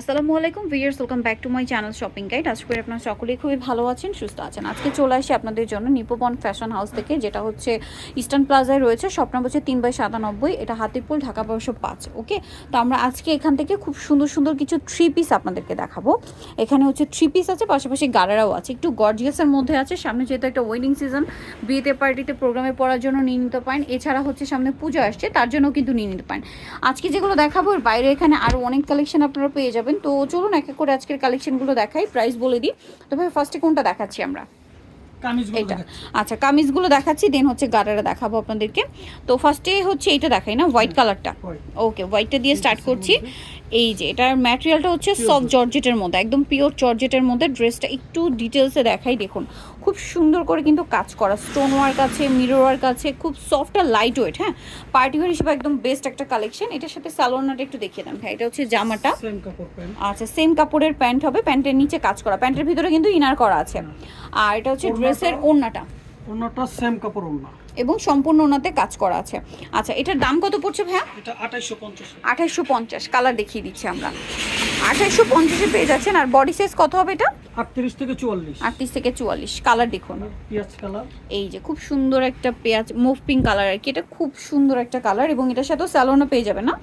আসসালামু আলাইকুম viewers welcome back to my channel shopping guide আজকে করে আপনারা সকলেই খুবই ভালো আছেন, সুস্থ আছেন। আজকে চলে আসি আপনাদের জন্য নিপোবন ফ্যাশন হাউস থেকে, যেটা হচ্ছে ইস্টার্ন প্লাজায় রয়েছে, স্বপ্ন হচ্ছে তিন বাই সাতানব্বই, এটা হাতিপুল ঢাকা বারোশো পাঁচ ওকে তো আমরা আজকে এখান থেকে খুব সুন্দর সুন্দর কিছু থ্রি পিস আপনাদেরকে দেখাবো। এখানে হচ্ছে থ্রি পিস আছে, পাশাপাশি গাড়ারাও আছে, একটু গর্জিয়াসের মধ্যে আছে। সামনে যেহেতু একটা ওয়েডিং সিজন বিয়েতে পার্টিতে প্রোগ্রামে পড়ার জন্য নিয়ে নিতে পারেন। এছাড়া হচ্ছে সামনে পুজো আসছে, তার জন্য কিন্তু নিয়ে নিতে পারেন। আজকে যেগুলো দেখাবো বাইরে এখানে আরও অনেক কালেকশন আপনারা পেয়ে যাবেন। তো চলুন এক এক করে আজকের কালেকশনগুলো দেখাই প্রাইস বলে দিই। তবে ফার্স্টে কোনটা দেখাচ্ছি আমরা? এটা। আচ্ছা কামিজগুলো দেখাচ্ছি দেন হচ্ছে গাড়ারা দেখাবো আপনাদেরকে। তো ফার্স্টে হচ্ছে এটা দেখাই না হোয়াইট কালারটা। ওকে হোয়াইটটা দিয়ে স্টার্ট করছি। এই যে এটার ম্যাটেরিয়ালটা হচ্ছে সফট জর্জেটের মধ্যে একদম পিওর জর্জেটের মধ্যে। ড্রেসটা একটু ডিটেলসে দেখাই দেখুন। খুব সুন্দর করে কিন্তু কাজ করা। স্টোন ওয়ার্ক আছে মিরর ওয়ার্ক আছে খুব সফট আর লাইট ওয়েট হ্যাঁ? পার্টি ওয়ার হিসেবে একদম বেস্ট একটা কালেকশন এটার সাথে স্যালোনাটা একটু দেখিয়ে দেন ভাই এটা হচ্ছে জামাটা। আচ্ছা সেম কাপড়ের প্যান্ট হবে প্যান্টের নিচে কাজ করা। প্যান্টের ভিতরে কিন্তু ইনার করা আছে। আর এটা হচ্ছে ড্রেসের ওড়নাটা। সেম কাপড় অন্য এবং সম্পূর্ণ ওনাতে কাজ করা আছে। আচ্ছা এটার দাম কত পড়ছে ভাইয়া? এটা আঠাইশশো পঞ্চাশ। কালার দেখিয়ে দিচ্ছি আমরা। আঠাইশশো পঞ্চাশে পেয়ে যাচ্ছেন। আর বডি সাইজ কত হবে এটা? আটত্রিশ থেকে চুয়াল্লিশ। আটত্রিশ থেকে চুয়াল্লিশ। কালার দেখুন। পেঁয়াজ কালার এই যে খুব সুন্দর একটা পেঁয়াজ মুভ পিঙ্ক কালার আর কি। এটা খুব সুন্দর একটা কালার এবং এটার সাথেও স্যালোনা পেয়ে যাবে না?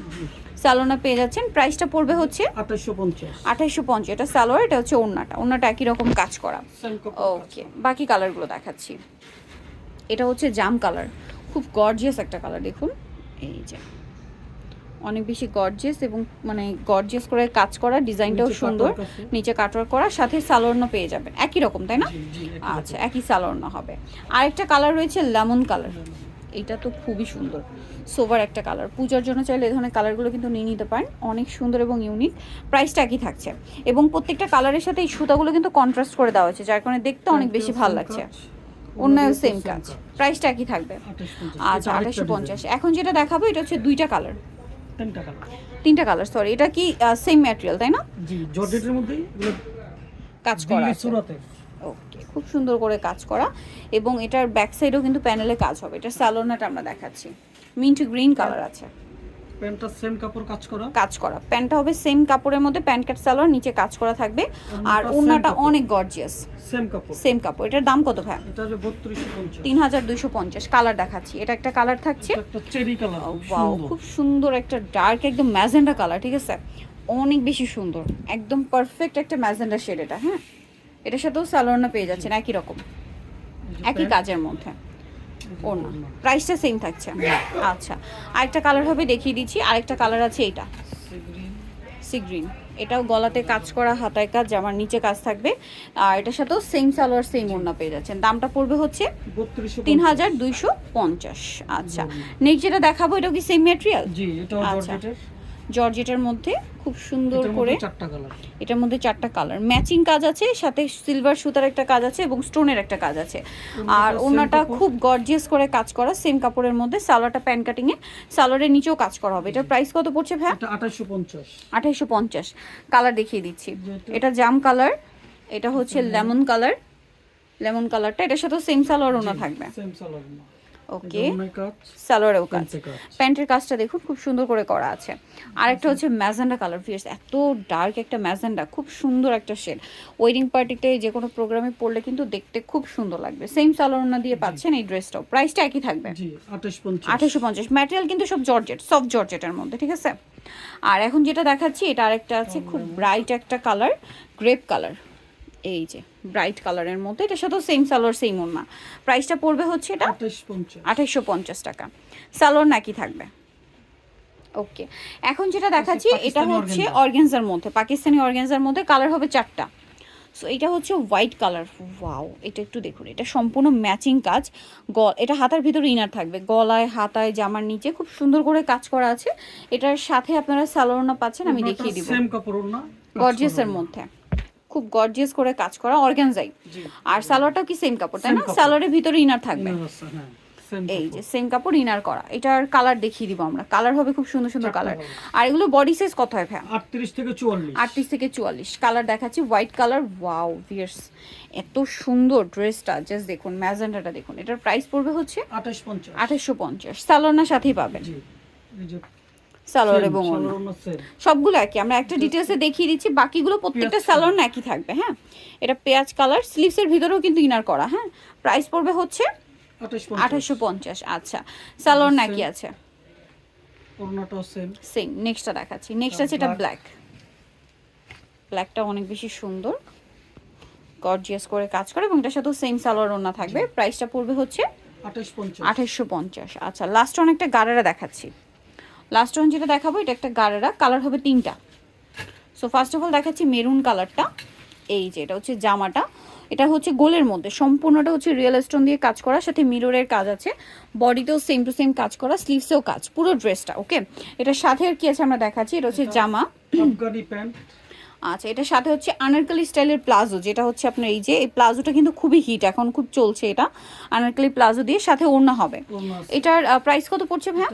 স্যালোনা পেয়ে যাচ্ছেন। প্রাইসটা পড়বে হচ্ছে আঠাইশশো পঞ্চাশ। আঠাইশশো পঞ্চাশ। এটা স্যালোয়ার এটা হচ্ছে ওড়নাটা ওড়নাটা একই রকম কাজ করা। ওকে বাকি কালারগুলো দেখাচ্ছি। এটা হচ্ছে জাম কালার খুব গর্জিয়াস একটা কালার দেখুন। এই যে। অনেক বেশি গর্জিয়াস এবং মানে গর্জিয়াস করে কাজ করা ডিজাইনটাও সুন্দর। নিচে কাটওয়ার্ক করা সাথে সালোয়ারও পেয়ে যাবেন। একই রকম তাই না? আচ্ছা একই সালোয়ারও হবে। আরেকটা কালার রয়েছে লেমন কালার এটা তো খুবই সুন্দর। সোভার একটা কালার পূজার জন্য চাইলে এই ধরনের কালারগুলো কিন্তু নিয়ে নিতে পারেন। অনেক সুন্দর এবং ইউনিক প্রাইসটা একই থাকছে। এবং প্রত্যেকটা কালারের সাথে এই সুতাগুলো কিন্তু কন্ট্রাস্ট করে দেওয়া হয়েছে যার কারণে দেখতে অনেক বেশি ভালো লাগছে। অন্যান্য সেম কাজ। প্রাইসটা একই থাকবে। আচ্ছা আঠাশশো পঞ্চাশ। এখন যেটা দেখাবো এটা হচ্ছে দুইটা কালার তিনটা কালার তিনটা কালার সরি এটা কি সেম ম্যাটেরিয়াল তাই না? জি জর্জেটের মধ্যেই কাজ করা আছে। সুরাতে। ওকে খুব সুন্দর করে কাজ করা। এবং এটার ব্যাক সাইডেও কিন্তু প্যানেলে কাজ হবে। এটা স্যালোনাটা আমরা দেখাচ্ছি। মিন্ট গ্রিন কালার আছে। প্যান্টটা সেম কাপড় কাজ করা? কাজ করা। প্যান্টটা হবে সেম কাপড়ের মধ্যে প্যান্ট কাট সালোয়ার নিচে কাজ করা থাকবে। আর ওড়নাটা অনেক গর্জিয়াস সেম কাপড়। সেম কাপড়। এটার দাম কত ভাই এটা যে বত্রিশশো পঞ্চাশ। তিন হাজার দুইশো পঞ্চাশ। কালার দেখাচ্ছি। এটা একটা কালার থাকছে। একটা চেরি কালার ওয়াও খুব সুন্দর। একটা ডার্ক একদম ম্যাজেন্ডা কালার ঠিক আছে? অনেক বেশি সুন্দর। একদম পারফেক্ট একটা ম্যাজেন্ডা শেড এটা হ্যাঁ? এটার সাথেও স্যালোনা পেয়ে যাচ্ছেন একই রকম। একই কাজের মধ্যে। ওনা প্রাইসটা সেম থাকছে। আচ্ছা। আরেকটা কালার হবে দেখিয়ে দিচ্ছি। আরেকটা কালার আছে এইটা। সি গ্রিন এটাও গলাতে কাজ করা হাতায় কাজ জামার নিচে কাজ থাকবে। আর এটার সাথেও সেম সালোয়ার সেম ওড়না পেয়ে যাচ্ছেন। দামটা পড়বে হচ্ছে তিন হাজার দুইশো পঞ্চাশ। আচ্ছা। নেক্সট যেটা দেখাবো এটা কি সেম ম্যাটেরিয়াল আচ্ছা। জর্জেটের মধ্যে খুব সুন্দর করে চারটা কালার এটার মধ্যে চারটা কালার ম্যাচিং কাজ আছে সাথে সিলভার সুতার একটা কাজ আছে এবং স্টোনের একটা কাজ আছে। আর ওনাটা খুব গর্জিয়াস করে কাজ করা সেম কাপড়ের মধ্যে। সালোয়ারটা প্যান কাটিং এ সালোয়ারের নিচেও কাজ করা হবে। এটার প্রাইস কত পড়ছে ভাই এটা আঠাইশশো পঞ্চাশ। আঠাইশো পঞ্চাশ। কালার দেখিয়ে দিচ্ছি। এটা জাম কালার এটা হচ্ছে লেমন কালার লেমন কালারটা এটার সাথে সেম সালোয়ার ওনা থাকবে। সেম সালোয়ার ওকে সালোয়ারেও কাজ প্যান্টের কাজটা দেখুন খুব সুন্দর করে করা আছে। আরেকটা হচ্ছে ম্যাজেন্ডা কালার ফিয়ার্স এত ডার্ক একটা ম্যাজেন্ডা খুব সুন্দর একটা শেড ওয়েডিং পার্টিতে যে কোনো প্রোগ্রামে পড়লে কিন্তু দেখতে খুব সুন্দর লাগবে। সেম সালোয়ার দিয়ে পাচ্ছেন এই ড্রেসটাও প্রাইসটা একই থাকবে। আঠাশশো পঞ্চাশ। ম্যাটেরিয়াল কিন্তু সব জর্জেট সফট জর্জেটের মধ্যে ঠিক আছে? আর এখন যেটা দেখাচ্ছি এটা আরেকটা আছে খুব ব্রাইট একটা কালার গ্রেপ কালার এই যে ব্রাইট কালারের মধ্যে এটার সাথেও সেম সালোয়ার সেম ওনা প্রাইসটা পড়বে হচ্ছে এটা আঠাশ পঞ্চাশ। টাকা। সালোয়ার নাকি থাকবে? ওকে এখন যেটা দেখাচ্ছি এটা হচ্ছে। অর্গেনজার মধ্যে পাকিস্তানি অর্গেনজার মধ্যে কালার হবে চারটা। সো এটা হচ্ছে হোয়াইট কালার ওয়াও এটা একটু দেখুন এটা সম্পূর্ণ ম্যাচিং কাজ। গল এটা হাতার ভিতরে ইনার থাকবে। গলায় হাতায় জামার নিচে খুব সুন্দর করে কাজ করা আছে। এটার সাথে আপনারা সালোয়ারনা পাচ্ছেন আমি দেখিয়ে দিব। গর্জিয়াসের মধ্যে। খুব গর্জিয়াস করে কাজ করা অর্গানজাই। আর সালোয়ারটাও কি সেম কাপড় তাই না? সালোয়ারের ভিতরে ইনার থাকবে। হ্যাঁ এই যে সেম কাপড় ইনার করা। এটার কালার দেখিয়ে দিব আমরা। কালার হবে খুব সুন্দর সুন্দর কালার আর এগুলো বডি সাইজ কত হয় ভাই আটত্রিশ থেকে চুয়াল্লিশ। আটত্রিশ থেকে চুয়াল্লিশ। কালার দেখাচ্ছি হোয়াইট কালার ওয়াও ভিয়ার্স এত সুন্দর ড্রেসটা জাস্ট দেখুন ম্যাজেন্ডাটা দেখুন। এটার প্রাইস পড়বে হচ্ছে আঠাশ পঞ্চাশ। আঠাশশো পঞ্চাশ। সালোনার সাথেই পাবেন। জি। সালোয়ার এবং। সালোয়ার। সবগুলো একই। আমরা একটা ডিটেলসে দেখিয়ে দিচ্ছি বাকিগুলো প্রত্যেকটা স্যালোন একই থাকবে হ্যাঁ? এটা পেঁয়াজ কালার স্লিভসের ভিতরেও কিন্তু ইনার করা হ্যাঁ? প্রাইস পড়বে হচ্ছে আঠাশ আঠাশশো পঞ্চাশ আচ্ছা। Salon Same. একই আছে। সেম নেক্সটটা দেখাচ্ছি। নেক্সট আছে এটা ব্ল্যাক ব্ল্যাকটা অনেক বেশি সুন্দর। গর্জিয়াস করে কাজ করে এবং এটার সাথেও সেম সালোয়ার থাকবে। প্রাইসটা পড়বে হচ্ছে আঠাশশো পঞ্চাশ আচ্ছা। লাস্ট অন একটা গাড়েরা দেখাচ্ছি। লাস্ট রং যেটা দেখাবো এটা একটা গাড়েরা কালার হবে তিনটা। সো ফার্স্ট অফ অল দেখাচ্ছি মেরুন কালারটা এই যে এটা হচ্ছে জামাটা। এটা হচ্ছে গোলের মধ্যে সম্পূর্ণটা হচ্ছে রিয়েল স্টোন দিয়ে কাজ করা সাথে মিররের কাজ আছে। বডিতেও সেম টু সেম কাজ করা স্লিভসেও কাজ পুরো ড্রেসটা ওকে এটা সাথে আর কি আছে আমরা দেখাচ্ছি এটা হচ্ছে জামা। প্যান্ট আচ্ছা এটার সাথে হচ্ছে আনারকলি স্টাইলের প্লাজো যেটা হচ্ছে আপনার এই যে এই প্লাজোটা কিন্তু খুবই হিট এখন খুব চলছে এটা। আনারকলি প্লাজো দিয়ে সাথে ওড়না হবে। এটার প্রাইস কত পড়ছে এটা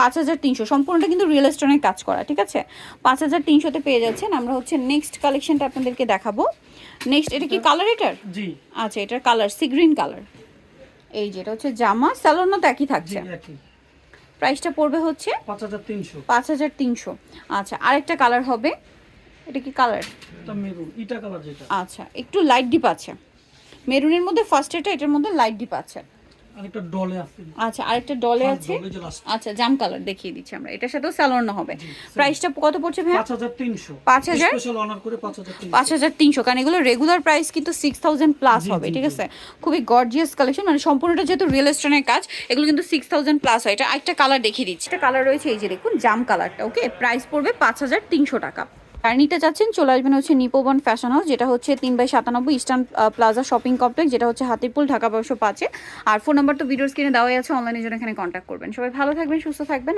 পাঁচ হাজার তিনশো। সম্পূর্ণটা কিন্তু রিয়েল স্টোনের কাজ করা ঠিক আছে? পাঁচ হাজার তিনশোতে পেয়ে যাচ্ছেন। আমরা হচ্ছে নেক্সট কালেকশনটা আপনাদেরকে দেখাবো। নেক্সট এটা কি কালার এটার? জি। আচ্ছা এটার কালার সি গ্রিন কালার এই যে এটা হচ্ছে জামা স্যালোনও তো একই থাকছে। প্রাইসটা পড়বে হচ্ছে পাঁচ হাজার তিনশো। আচ্ছা আরেকটা কালার হবে এটা কি কালার এটা মেরুন ইটা কালার যেটা। আচ্ছা একটু লাইট ডিপ আছে। মেরুনের মধ্যে ফার্স্ট এটা এটার মধ্যে লাইট ডিপ আছে। আর একটা ডলে আছে। আচ্ছা আরেকটা ডলে আছে। ডলে যে last। আচ্ছা জাম কালার দেখিয়ে দিচ্ছি আমরা। এটার সাথেও স্যালোন হবে। প্রাইসটা কত পড়ছে তিনশো। পাঁচ হাজার? স্পেশাল অনার করে পাঁচ হাজার তিনশো। পাঁচ হাজার তিনশো কারণ এগুলো রেগুলার প্রাইস কিন্তু সিক্স থাউজেন্ড প্লাস হবে ঠিক আছে? খুবই গর্জিয়াস কালেকশন মানে সম্পূর্ণটা যেহেতু রিয়েল স্টোনের কাজ এগুলো কিন্তু সিক্স থাউজেন্ড প্লাস হয়। এটা একটা কালার দেখিয়ে দিচ্ছি। একটা কালার রয়েছে এই যে দেখুন জাম কালারটা ওকে প্রাইস পড়বে পাঁচ হাজার তিনশো টাকা। আর নিতে চাচ্ছেন চলে আসবেন হচ্ছে নিপোবন ফ্যাশন হাউস যেটা হচ্ছে তিন বাই সাতানব্বই ইস্টার্ন প্লাজা শপিং কমপ্লেক্স যেটা হচ্ছে হাতিপুল ঢাকা বারোশো পাঁচে। আর ফোন নাম্বার তো ভিডিও স্ক্রিনে দেওয়াই আছে অনলাইনের জন্য এখানে কন্ট্যাক্ট করবেন। সবাই ভালো থাকবেন, সুস্থ থাকবেন।